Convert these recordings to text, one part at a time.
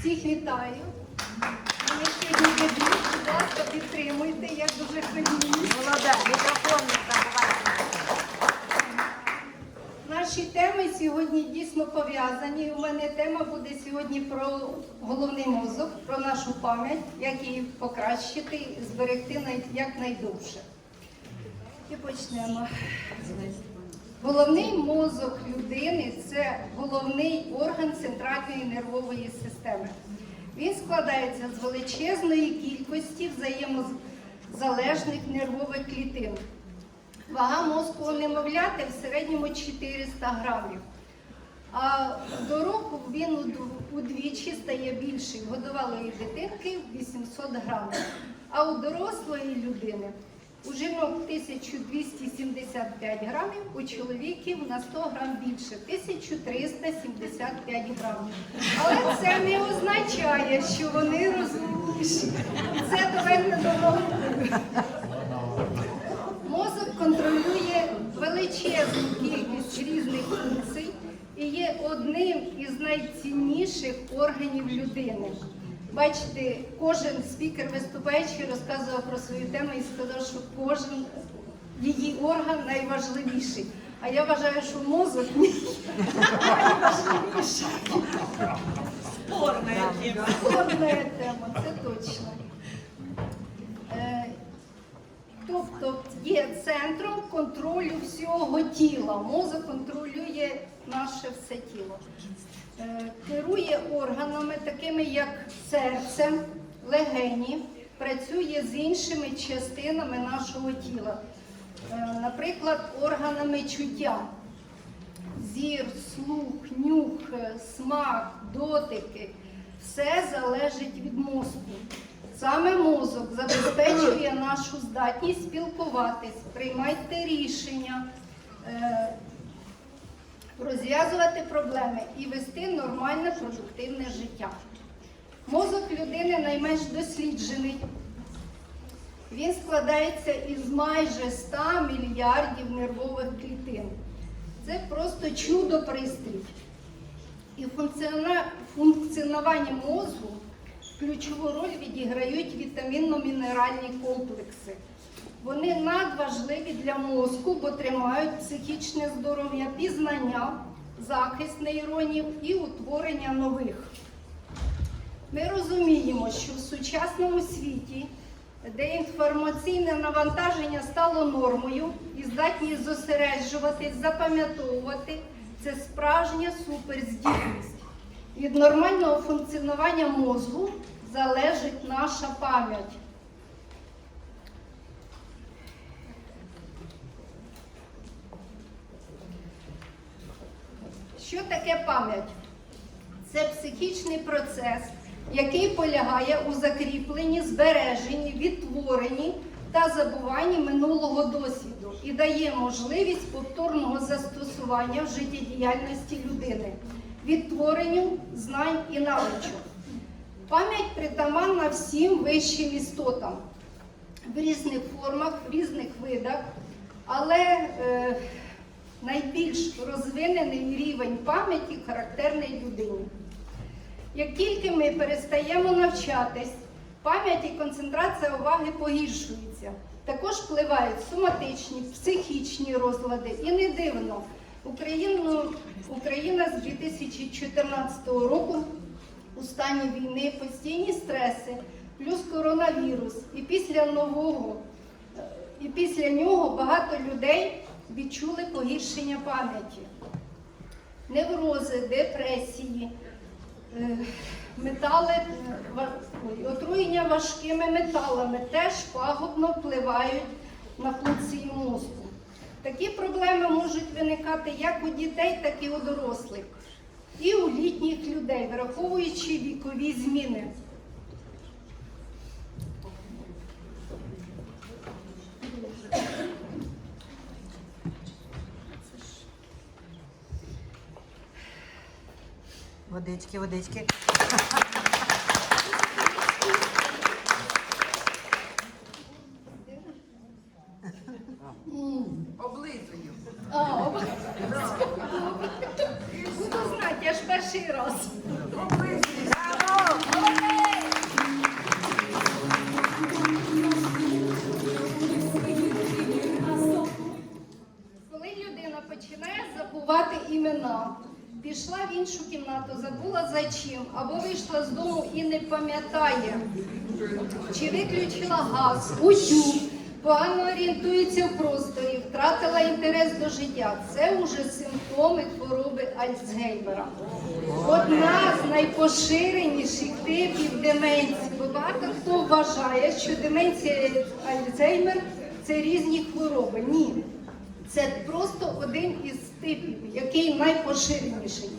Всіх вітаю. Ми сьогодні дебют. Будь ласка, підтримуйте. Я дуже хвилююсь. Молода, мікрофон не забувайте. Наші теми сьогодні дійсно пов'язані. У мене тема буде сьогодні про головний мозок, про нашу пам'ять, як її покращити зберегти якнайдовше. І почнемо. Головний мозок людини це головний орган центральної нервової системи. Він складається з величезної кількості взаємозалежних нервових клітин. Вага мозку немовляти в середньому 400 грамів. А до року він удвічі стає більший. Годувалої дитинки 800 грамів. А у дорослої людини у жінок 1275 грамів, у чоловіків на 100 грам більше 1375 грамів. Але це не означає, що вони розумніші. Це доведено до науки. Мозок контролює величезну кількість різних функцій і є одним із найцінніших органів людини. Бачите, кожен спікер виступаючий розказував про свою тему і сказав, що кожен її орган найважливіший. А я вважаю, що мозок найважливіший. Спорна тема. Спорна тема, це точно. Е, Тобто є центром контролю всього тіла. Мозок контролює наше все тіло. Е, Керує органами, такими як серце, легені, працює з іншими частинами нашого тіла. Е, Наприклад, органами чуття зір, слух, нюх, смак, дотики все залежить від мозку. Саме мозок забезпечує нашу здатність спілкуватись, приймати рішення, е, розв'язувати проблеми і вести нормальне продуктивне життя. Мозок людини найменш досліджений. Він складається із майже 100 мільярдів нервових клітин. Це просто чудо пристрій. І функціонування мозку ключову роль відіграють вітамінно-мінеральні комплекси. Вони надважливі для мозку, бо тримають психічне здоров'я, пізнання, захист нейронів і утворення нових. Ми розуміємо, що в сучасному світі, де інформаційне навантаження стало нормою і здатність зосереджуватись, запам'ятовувати, це справжня суперздібність. Від нормального функціонування мозку залежить наша пам'ять. Що таке пам'ять? Це психічний процес, який полягає у закріпленні, збереженні, відтворенні та забуванні минулого досвіду і дає можливість повторного застосування в життєдіяльності людини, відтворенню знань і навичок. Пам'ять притаманна всім вищим істотам в різних формах, в різних видах, але е, найбільш розвинений рівень пам'яті характерний людині. Як тільки ми перестаємо навчатись, пам'ять і концентрація уваги погіршується. Також впливають соматичні, психічні розлади. І не дивно, Україну, Україна з 2014 року у стані війни постійні стреси, плюс коронавірус. І після нового, і після нього багато людей відчули погіршення пам'яті, неврози, депресії, е, метали, е, отруєння важкими металами теж пагубно впливають на функції мозку. Такі проблеми можуть виникати як у дітей, так і у дорослих, і у літніх людей, враховуючи вікові зміни. Водички, водички. А, знати, я ж перший раз. Коли людина починає забувати імена, пішла в іншу кімнату, забула за чим, або вийшла з дому і не пам'ятає, чи виключила газ, утюг, погано орієнтується в просторі, втратила інтерес до життя. Це вже симптоми хвороби Альцгеймера. Одна з найпоширеніших типів деменції. Бо багато хто вважає, що деменція Альцгеймер це різні хвороби. Ні. Це просто один із типів, який найпоширеніший,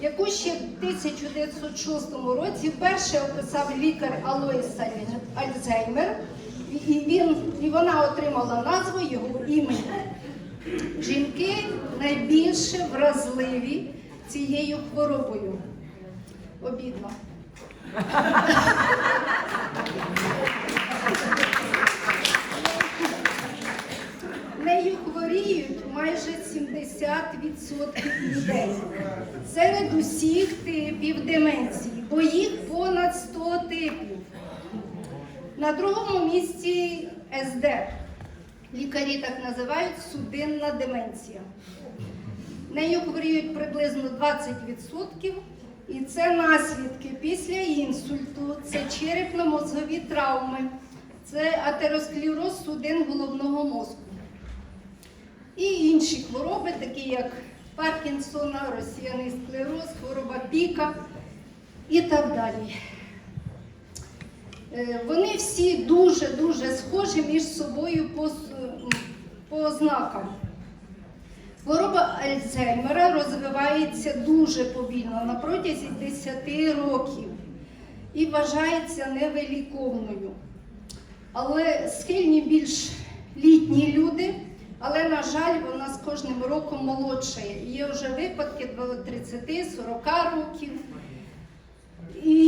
яку ще в 1906 році вперше описав лікар Алоїс Альцгеймер, і, він, і вона отримала назву його імені. Жінки найбільше вразливі цією хворобою. Обідно. Нею хворіють майже 70% людей. Серед усіх типів деменції, бо їх понад 100 типів. На другому місці СД. Лікарі так називають судинна деменція. Нею хворіють приблизно 20%, і це наслідки після інсульту, це черепно-мозгові травми, це атеросклероз судин головного мозку. І інші хвороби, такі як Паркінсона, розсіяний склероз, хвороба піка і так далі. Е, Вони всі дуже-дуже схожі між собою по, по ознакам. Хвороба Альцгеймера розвивається дуже повільно на протязі 10 років і вважається невиліковною. Але схильні більш літні люди, але, на жаль, вона з кожним роком молодшає. Є вже випадки до 30-40 років. І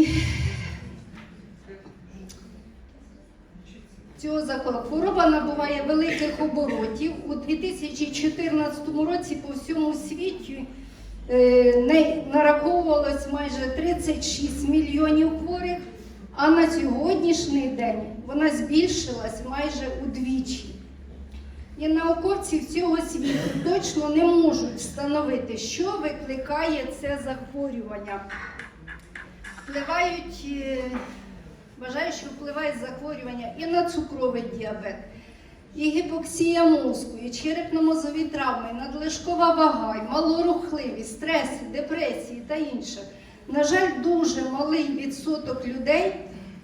цього закону. Хвороба набуває великих оборотів. У 2014 році по всьому світі е, нараховувалось майже 36 мільйонів хворих, а на сьогоднішній день вона збільшилась майже удвічі. І науковці всього світу точно не можуть встановити, що викликає це захворювання. Впливають, вважаю, що впливає захворювання і на цукровий діабет, і гіпоксія мозку, і черепно-мозові травми, і надлишкова вага, і малорухливість, стреси, депресії та інше. На жаль, дуже малий відсоток людей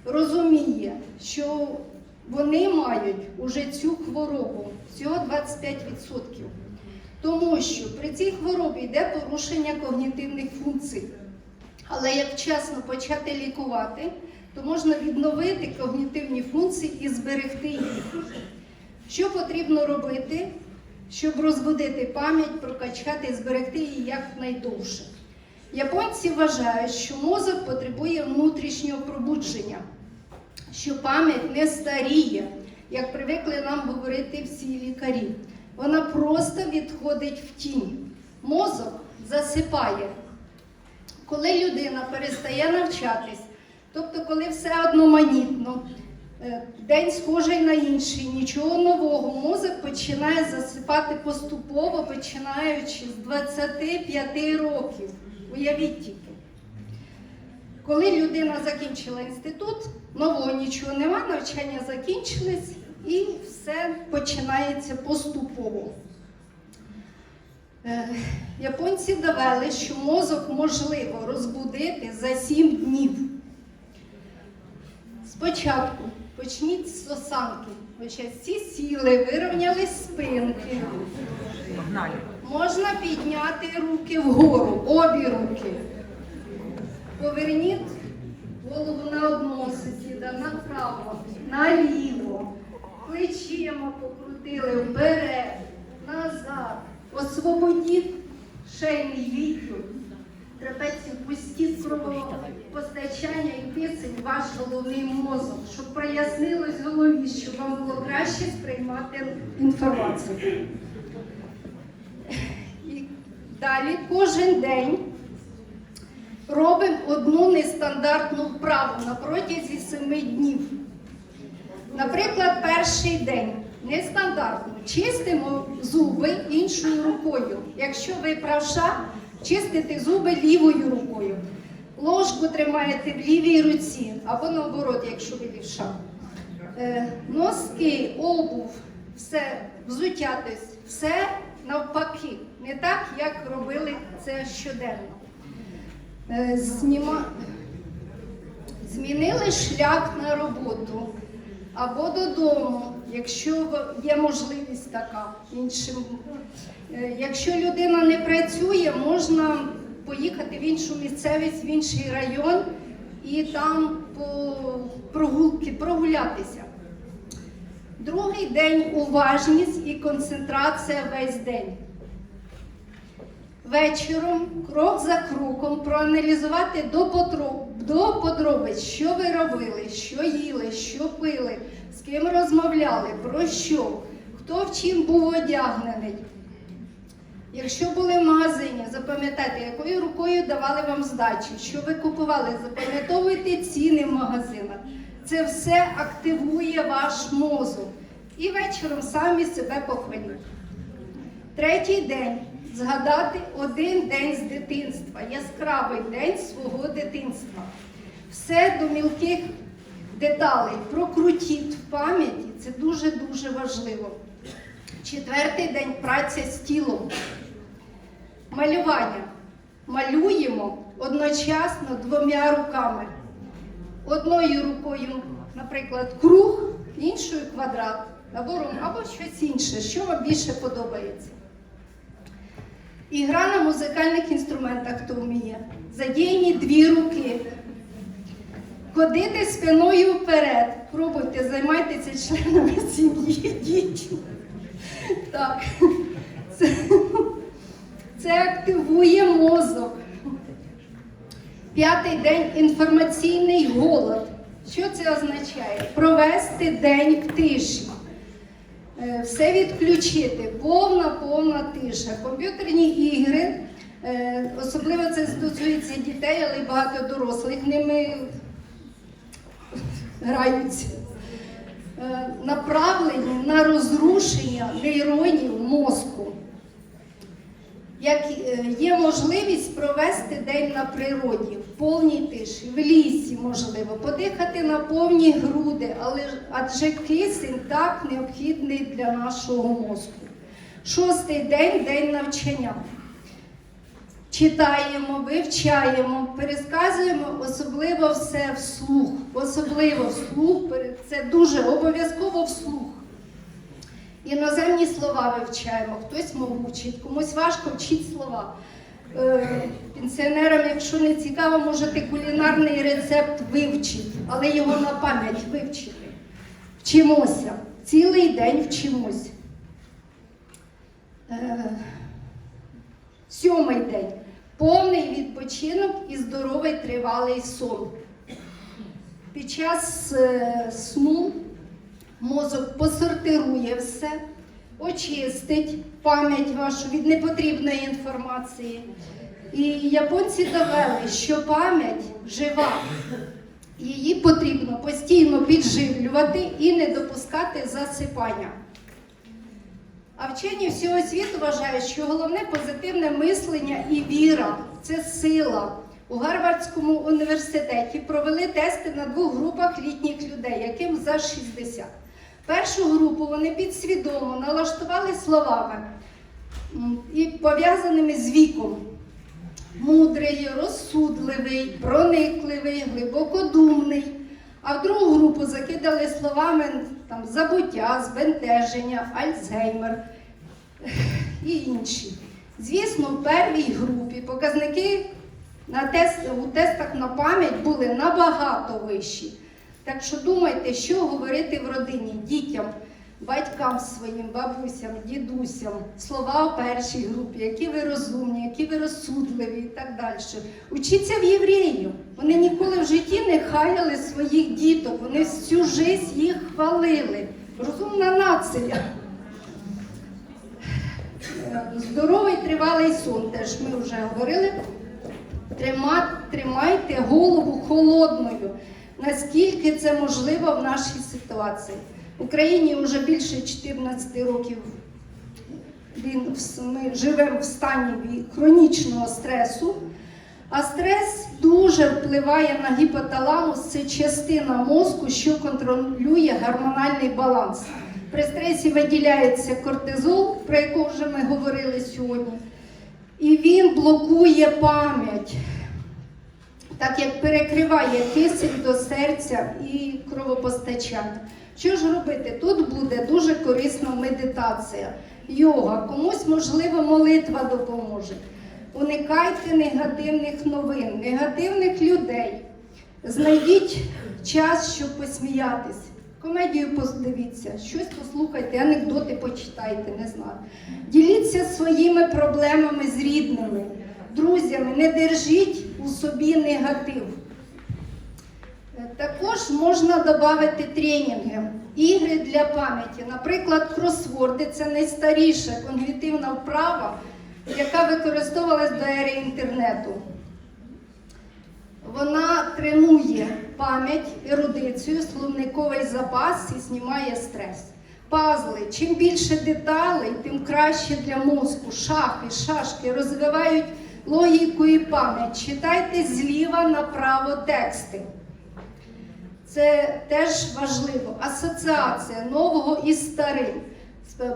розуміє, що вони мають уже цю хворобу, всього 25%. Тому що при цій хворобі йде порушення когнітивних функцій. Але як вчасно почати лікувати, то можна відновити когнітивні функції і зберегти їх. Що потрібно робити, щоб розбудити пам'ять, прокачати і зберегти її якнайдовше? Японці вважають, що мозок потребує внутрішнього пробудження, що пам'ять не старіє, як привикли нам говорити всі лікарі. Вона просто відходить в тінь. Мозок засипає. Коли людина перестає навчатись, тобто коли все одноманітно, е, день схожий на інший, нічого нового, мозок починає засипати поступово, починаючи з 25 років. Уявіть тільки. Коли людина закінчила інститут, нового нічого нема, навчання закінчились і все починається поступово. Е, Японці довели, що мозок можливо розбудити за 7 днів. Спочатку почніть з осанки. Ще всі сіли, вирівняли спинки. Погнали. Можна підняти руки вгору, обі руки. Поверніть голову на одну сусіда, направо, наліво. Плечима покрутили вперед, назад. Освободіть шейний відділ. Трапецію пустіть постачання і писень ваш головний мозок, щоб прояснилось в голові, щоб вам було краще сприймати інформацію. І далі кожен день робимо одну нестандартну вправу на протязі семи днів. Наприклад, перший день нестандартно. Чистимо зуби іншою рукою. Якщо ви правша, чистите зуби лівою рукою. Ложку тримаєте в лівій руці або наоборот, якщо ви лівша. Е, носки, обув, все, взуття, тобто все навпаки. Не так, як робили це щоденно. Е, зніма... Змінили шлях на роботу або додому, якщо є можливість така. Іншим. Е, Якщо людина не працює, можна поїхати в іншу місцевість, в інший район і там по прогулки прогулятися. Другий день уважність і концентрація весь день. Вечором, крок за кроком, проаналізувати до, до подробиць, що ви робили, що їли, що пили, ким розмовляли, про що, хто в чим був одягнений. Якщо були в магазині, запам'ятайте, якою рукою давали вам здачі, що ви купували, запам'ятовуйте ціни в магазинах. Це все активує ваш мозок. І вечором самі себе похваліть. Третій день згадати один день з дитинства, яскравий день свого дитинства. Все до мілких деталей прокрутіть в пам'яті, це дуже-дуже важливо. Четвертий день праця з тілом. Малювання. Малюємо одночасно двома руками. Одною рукою, наприклад, круг, іншою квадрат, або, ром- або щось інше, що вам більше подобається. Ігра на музикальних інструментах, хто вміє. Задіяні дві руки. Ходити спиною вперед. Пробуйте, займайтеся членами сім'ї, дітьми. Так. Це, це активує мозок. П'ятий день інформаційний голод. Що це означає? Провести день в тиші. Е, Все відключити, повна, повна тиша. Комп'ютерні ігри, е, особливо це стосується дітей, але й багато дорослих ними граються. Е, Направлені на розрушення нейронів мозку. Як е, є можливість провести день на природі, в повній тиші, в лісі, можливо, подихати на повні груди, але адже кисень так необхідний для нашого мозку. Шостий день день навчання. Читаємо, вивчаємо, пересказуємо особливо все вслух. Особливо вслух, це дуже обов'язково вслух. Іноземні слова вивчаємо, хтось мову вчить, комусь важко вчить слова. Е, Пенсіонерам, якщо не цікаво, можете кулінарний рецепт вивчити, але його на пам'ять вивчити. Вчимося. Цілий день вчимось. Е, Сьомий день. Повний відпочинок і здоровий тривалий сон. Під час е, сну мозок посортирує все, очистить пам'ять вашу від непотрібної інформації. І японці довели, що пам'ять жива. Її потрібно постійно підживлювати і не допускати засипання. А вчені всього світу вважають, що головне позитивне мислення і віра це сила. У Гарвардському університеті провели тести на двох групах літніх людей, яким за 60. Першу групу вони підсвідомо налаштували словами і пов'язаними з віком. Мудрий, розсудливий, проникливий, глибокодумний. А в другу групу закидали словами там, забуття, збентеження, Альцгеймер і інші. Звісно, в первій групі показники на тест, у тестах на пам'ять були набагато вищі. Так що думайте, що говорити в родині дітям, батькам своїм, бабусям, дідусям, слова у першій групі, які ви розумні, які ви розсудливі і так далі. Учіться в євреїв. Вони ніколи в житті не хаяли своїх діток, вони всю життя їх хвалили. Розумна нація. Здоровий тривалий сон, теж ми вже говорили. Трима- Тримайте голову холодною, наскільки це можливо в нашій ситуації. Україні вже більше 14 років він, ми живемо в стані хронічного стресу. А стрес дуже впливає на гіпоталамус, це частина мозку, що контролює гормональний баланс. При стресі виділяється кортизол, про якого вже ми говорили сьогодні, і він блокує пам'ять, так як перекриває кисень до серця і кровопостачання. Що ж робити? Тут буде дуже корисна медитація, йога, комусь, можливо, молитва допоможе. Уникайте негативних новин, негативних людей. Знайдіть час, щоб посміятись. Комедію подивіться, щось послухайте, анекдоти почитайте, не знаю. Діліться своїми проблемами з рідними, друзями, не держіть у собі негатив. Також можна додати тренінги, ігри для пам'яті. Наприклад, кросворди це найстаріша когнітивна вправа, яка використовувалась до ери інтернету. Вона тренує пам'ять, ерудицію, словниковий запас і знімає стрес. Пазли. Чим більше деталей, тим краще для мозку. Шахи, шашки розвивають логіку і пам'ять. Читайте зліва направо тексти. Це теж важливо. Асоціація нового із старим.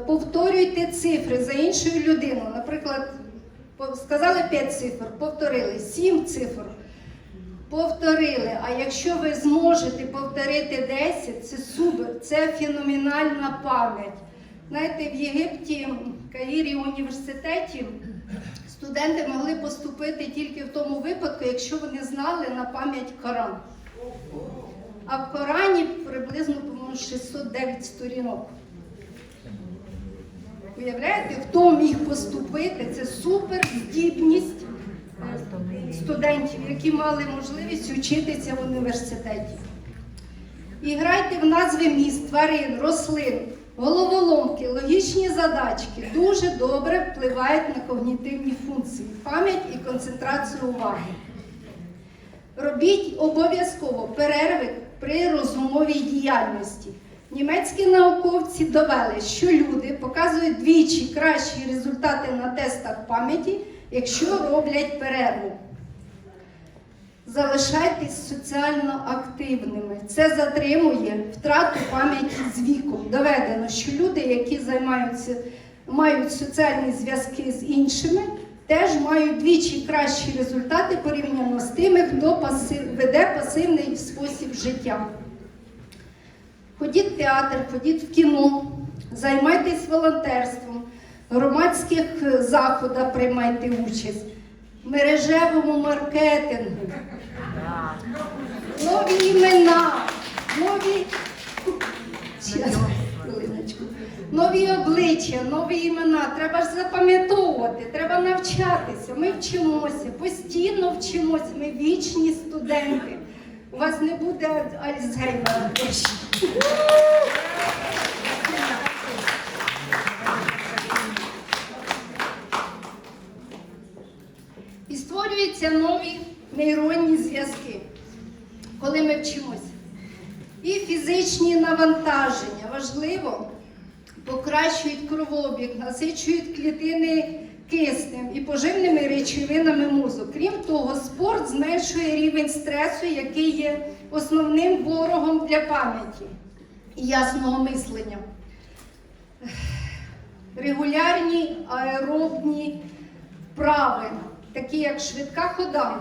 Повторюйте цифри за іншою людиною. Наприклад, сказали 5 цифр, повторили 7 цифр. Повторили. А якщо ви зможете повторити 10, це супер, це феноменальна пам'ять. Знаєте, в Єгипті, в Каїрі університеті студенти могли поступити тільки в тому випадку, якщо вони знали на пам'ять Коран. А в Корані приблизно, по-моєму, 609 сторінок. Уявляєте, хто міг поступити? Це супер здібність студентів, які мали можливість вчитися в університеті. І грайте в назви міст, тварин, рослин, головоломки, логічні задачки дуже добре впливають на когнітивні функції, пам'ять і концентрацію уваги. Робіть обов'язково перерви при розумовій діяльності. Німецькі науковці довели, що люди показують двічі кращі результати на тестах пам'яті, якщо роблять перерву. Залишайтесь соціально активними. Це затримує втрату пам'яті з віком. Доведено, що люди, які займаються, мають соціальні зв'язки з іншими, теж мають двічі кращі результати порівняно з тими, хто паси- веде пасивний спосіб життя. Ходіть в театр, ходіть в кіно, займайтесь волонтерством, в громадських е, заходах приймайте участь, в мережевому маркетингу. Нові імена, нові. Нові обличчя, нові імена. Треба ж запам'ятовувати, треба навчатися. Ми вчимося, постійно вчимося. Ми вічні студенти. У вас не буде Альцгеймера. точно. І створюються нові нейронні зв'язки, коли ми вчимося. І фізичні навантаження важливо кровообіг, насичують клітини киснем і поживними речовинами мозку. Крім того, спорт зменшує рівень стресу, який є основним ворогом для пам'яті і ясного мислення. Регулярні аеробні вправи, такі як швидка хода,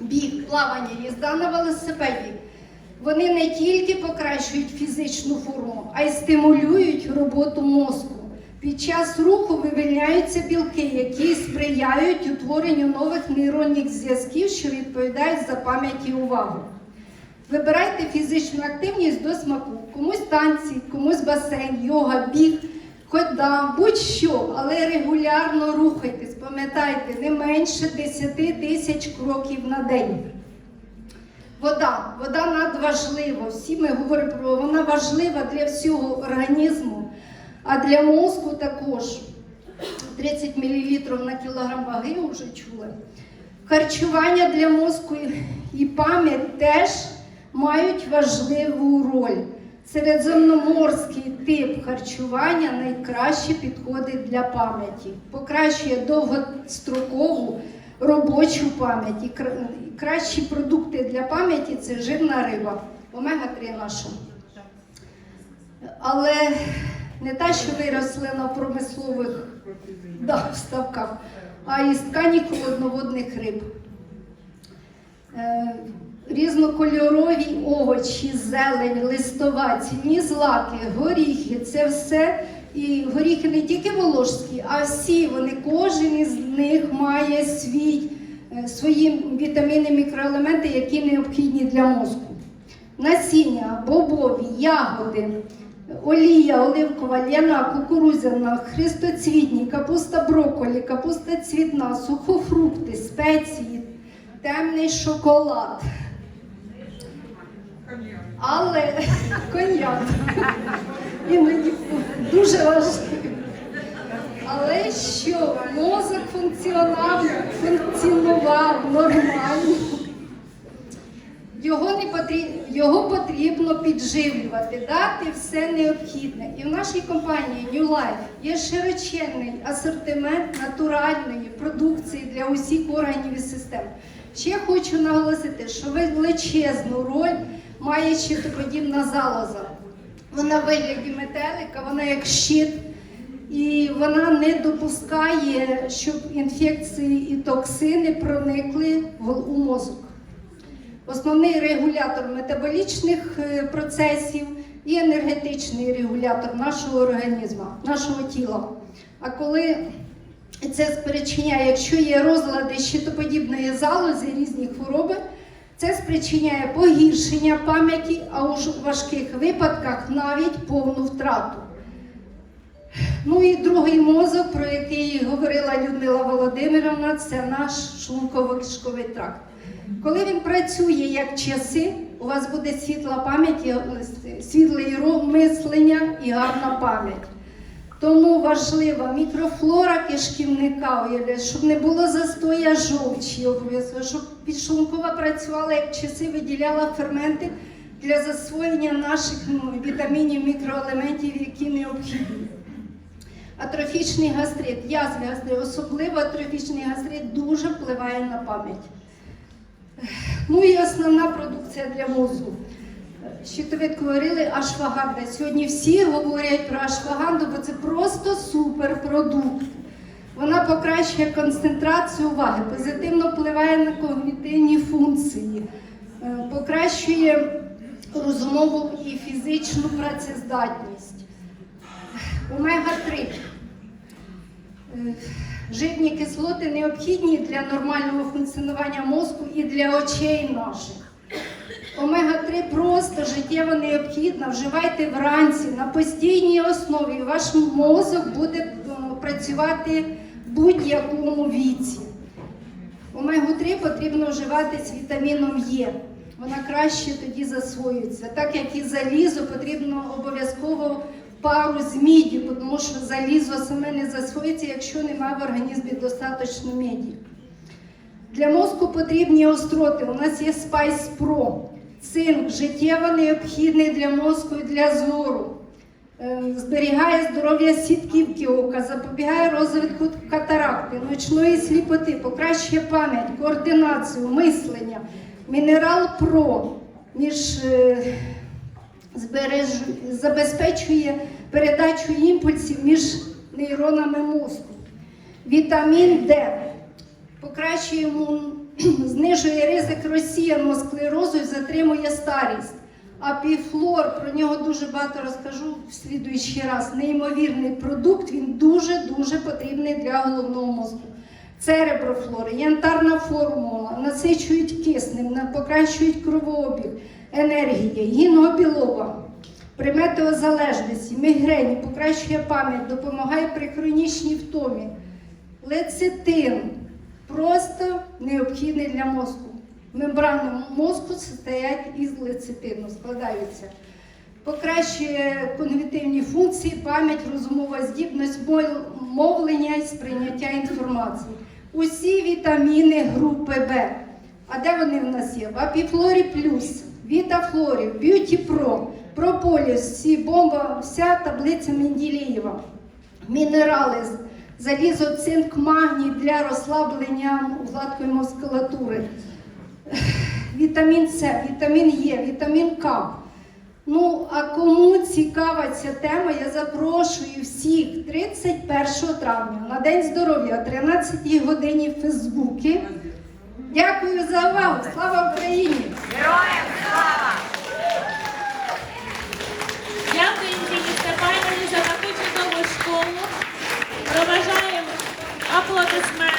біг, плавання, їзда на велосипеді, вони не тільки покращують фізичну форму, а й стимулюють роботу мозку. Під час руху вивільняються білки, які сприяють утворенню нових нейронних зв'язків, що відповідають за пам'ять і увагу. Вибирайте фізичну активність до смаку. Комусь танці, комусь басейн, йога, біг, хода, будь-що, але регулярно рухайтесь. Пам'ятайте, не менше 10 тисяч кроків на день. Вода. Вода надважлива. Всі ми говоримо про вона важлива для всього організму, а для мозку також. 30 мл на кілограм ваги вже чули. Харчування для мозку і пам'ять теж мають важливу роль. Середземноморський тип харчування найкраще підходить для пам'яті, покращує довгострокову робочу пам'ять. Кращі продукти для пам'яті це жирна риба, омега-3 наша. Але не та, що виросли на промислових да, вставках, а із ткані холодноводних риб. Е, Різнокольорові овочі, зелень, листова, цінні злаки, горіхи це все. І горіхи не тільки волошські, а всі вони, кожен із них має свій, е, свої вітаміни, мікроелементи, які необхідні для мозку. Насіння, бобові, ягоди, олія, оливкова, ляна, кукурудзяна, христоцвітні, капуста брокколі, капуста цвітна, сухофрукти, спеції, темний шоколад. Але коньяк. Іноді дуже важливо. Але що мозок функціонав, функціонував нормально. Його, не потрібно, його потрібно підживлювати, дати все необхідне. І в нашій компанії New Life є широченний асортимент натуральної продукції для усіх органів і систем. Ще хочу наголосити, що величезну роль має щитоподібна залоза. Вона вигляді метелика, вона як щит, і вона не допускає, щоб інфекції і токсини проникли в- у мозок основний регулятор метаболічних е, процесів і енергетичний регулятор нашого організму, нашого тіла. А коли це спричиняє, якщо є розлади щитоподібної залози, різні хвороби, це спричиняє погіршення пам'яті, а у важких випадках навіть повну втрату. Ну і другий мозок, про який говорила Людмила Володимировна, це наш шлунково-кишковий тракт. Коли він працює як часи, у вас буде світла пам'ять, е, світле мислення і гарна пам'ять. Тому важлива мікрофлора кишківника, щоб не було застоя жовчі, щоб підшлункова працювала як часи, виділяла ферменти для засвоєння наших ну, вітамінів, мікроелементів, які необхідні. Атрофічний гастрит, язви гастрит, особливо атрофічний гастрит дуже впливає на пам'ять. Ну і основна продукція для мозку. Щитовидку говорили ашваганда. Сьогодні всі говорять про ашваганду, бо це просто суперпродукт. Вона покращує концентрацію уваги, позитивно впливає на когнітивні функції, е, покращує розумову і фізичну працездатність. Омега-3. Жирні кислоти необхідні для нормального функціонування мозку і для очей наших. Омега-3 просто життєво необхідна. Вживайте вранці на постійній основі. Ваш мозок буде е, працювати в будь-якому віці. Омегу-3 потрібно вживати з вітаміном Е. Вона краще тоді засвоюється. Так як і залізо, потрібно обов'язково пару з міді, тому що залізо саме не засвоїться, якщо немає в організмі достатньо меді. Для мозку потрібні остроти. У нас є Spice Pro. Цинк життєво необхідний для мозку і для зору. Е, Зберігає здоров'я сітківки ока, запобігає розвитку катаракти, ночної сліпоти, покращує пам'ять, координацію, мислення. Мінерал Про між, е, збереж... забезпечує передачу імпульсів між нейронами мозку. Вітамін Д покращує знижує ризик розсіяного склерозу і затримує старість. А піфлор, про нього дуже багато розкажу в слідуючий раз. Неймовірний продукт, він дуже-дуже потрібний для головного мозку. Цереброфлори, янтарна формула, насичують киснем, покращують кровообіг, енергія, гінобілова. При метеозалежності, мігрені, покращує пам'ять, допомагає при хронічній втомі. Лецитин просто необхідний для мозку. Мембрани мозку стоять із лецитину, складаються. Покращує когнітивні функції, пам'ять, розумова здібність, мовлення і сприйняття інформації. усі вітаміни групи Б. А де вони в нас є? В Апіфлорі Плюс, Вітафлорі, Б'юті Про, Прополіс, всі бомба, вся таблиця Менділеєва. Мінерали, залізо, цинк, магній для розслаблення гладкої мускулатури. Вітамін С, вітамін Е, вітамін К. Ну, а кому цікава ця тема, я запрошую всіх 31 травня на День здоров'я о 13 годині в Фейсбуці. Дякую за увагу. Слава Україні! Героям слава! Дякую Євгені Степанові за таку чудову школу. Проважаємо аплодисменти.